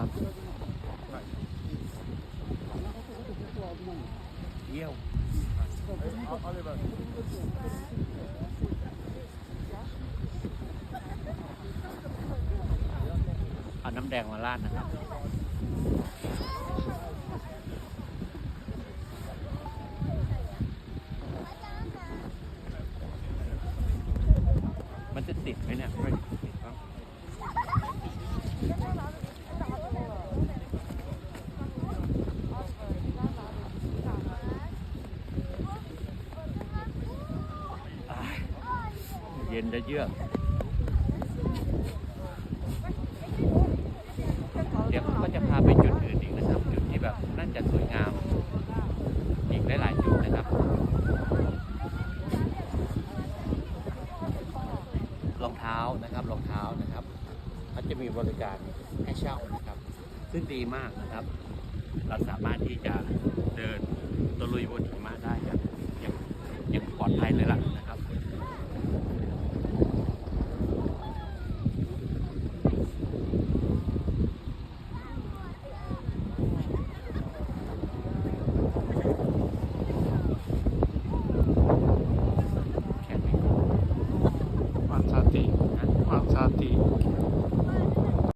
ครับเยี่ยวเอาน้ำแดงมาราดนะครับมันจะติดไหมเนี่ยไม่ติดครับอ่า เย็นจะเยือกเดี๋ยวก็จะพาไปจุดอื่นอีกนะครับ จุดที่แบบน่าจะสวยงาม อีกหลายๆจุดนะครับ รองเท้านะครับรองเท้านะครับเขาจะมีบริการให้เช่านะครับ ซึ่งดีมากนะครับ เราสามารถที่จะเดินตะลุยบน આપણા સાથી